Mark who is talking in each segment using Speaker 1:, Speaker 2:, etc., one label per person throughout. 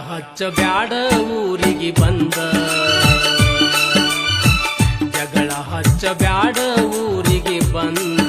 Speaker 1: ಹಚ್ಚ ಬ್ಯಾಡ ಊರಿಗೆ ಬಂದ. ಜಗಳ ಹಚ್ಚ ಬ್ಯಾಡ ಊರಿಗೆ ಬಂದ.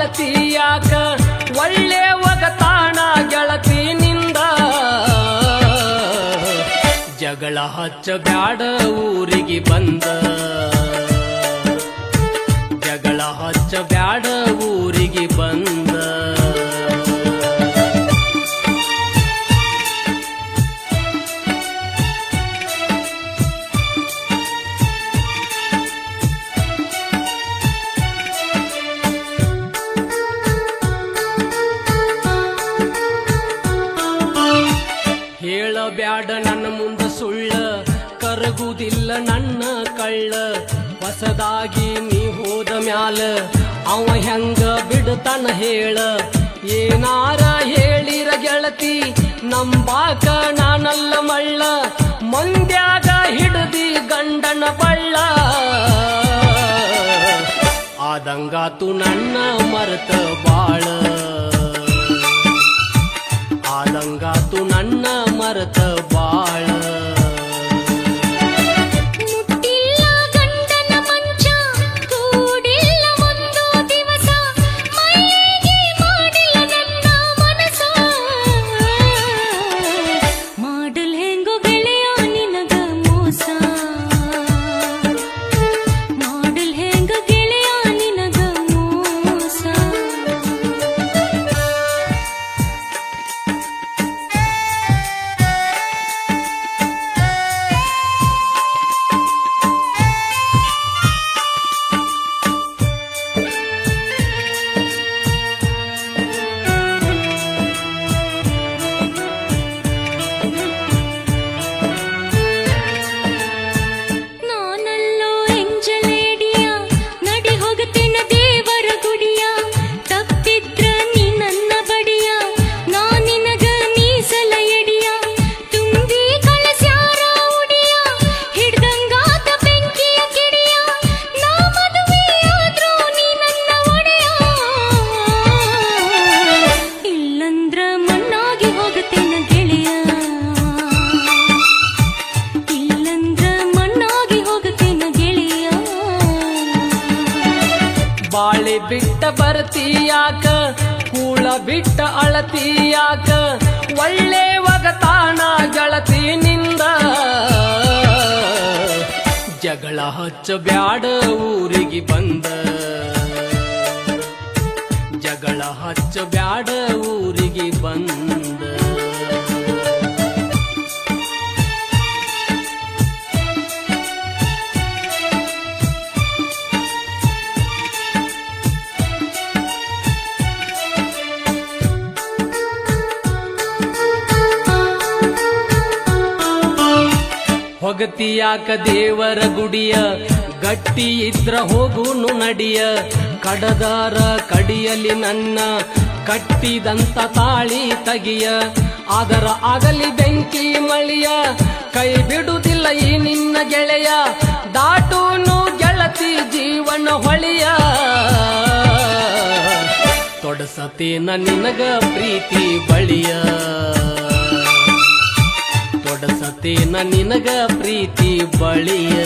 Speaker 1: ಬಿಟ್ಟ ಅಳತೀಯಾಕ ಒಳ್ಳೆ ಒಗತಾಣ ಗೆಳತಿನಿಂದ. ಜಗಳ ಹಚ್ಚ ಬ್ಯಾಡ ಊರಿಗೆ ಬಂದ. ಜಗಳ ಹಚ್ಚ ಬ್ಯಾಡ ಊರಿಗೆ ಬಂದ. ಹೇಳಬ್ಯಾಡ ನನ್ನ ಮುಂದ ಸುಳ್ಳ. ಕರಗುದಿಲ್ಲ ನನ್ನ ಕಳ್ಳ. ಹೊಸದಾಗಿ ನೀ ಹೋದ ಮ್ಯಾಲ ಅವ ಹೆಂಗ ಬಿಡ್ತಾನ ಹೇಳ. ಏನಾರ ಹೇಳಿರ ಗೆಳತಿ, ನಂಬಾಕ ನಾನಲ್ಲ ಮಳ್ಳ. ಮಂದ್ಯಾಗ ಹಿಡದಿ ಗಂಡನ ಬಳ್ಳ. ಆದಂಗಾತು ನನ್ನ ಮರೆತ ಬಾಳ. ಆದಂಗಾತು ನನ್ನ ಮರತ ಬಾಳ. ಬರ್ತೀಯಾಕ? ಕೂಳ ಬಿಟ್ಟ ಅಳತೀಯಾಕ? ಒಳ್ಳೆ ಒಗತಾಣ ಗೆಳತಿನಿಂದ ಜಗಳ ಹಚ್ಚ ಬ್ಯಾಡ ಊರಿಗೆ ಬಂದ. ಜಗಳ ಹಚ್ಚ ಬ್ಯಾಡ ಊರಿಗೆ ಬಂದ. ಹೊಗತಿಯಾಕ ದೇವರ ಗುಡಿಯ, ಗಟ್ಟಿ ಇದ್ರ ಹೋಗುನು ನಡಿಯ. ಕಡದಾರ ಕಡಿಯಲಿ ನನ್ನ ಕಟ್ಟಿದಂತ ತಾಳಿ ತಗಿಯ. ಅದರ ಆಗಲಿ ಬೆಂಕಿ ಮಳಿಯ, ಕೈ ಬಿಡುವುದಿಲ್ಲ ಈ ನಿನ್ನ ಗೆಳೆಯ. ದಾಟೂನು ಗೆಳತಿ ಜೀವನ ಹೊಳಿಯ. ತೊಡಸತೇನ ನಿನಗ ಪ್ರೀತಿ ಬಳಿಯ. ಕೊಡುತ್ತೇನ ನಿನಗ ಪ್ರೀತಿ ಬಳಿಯ.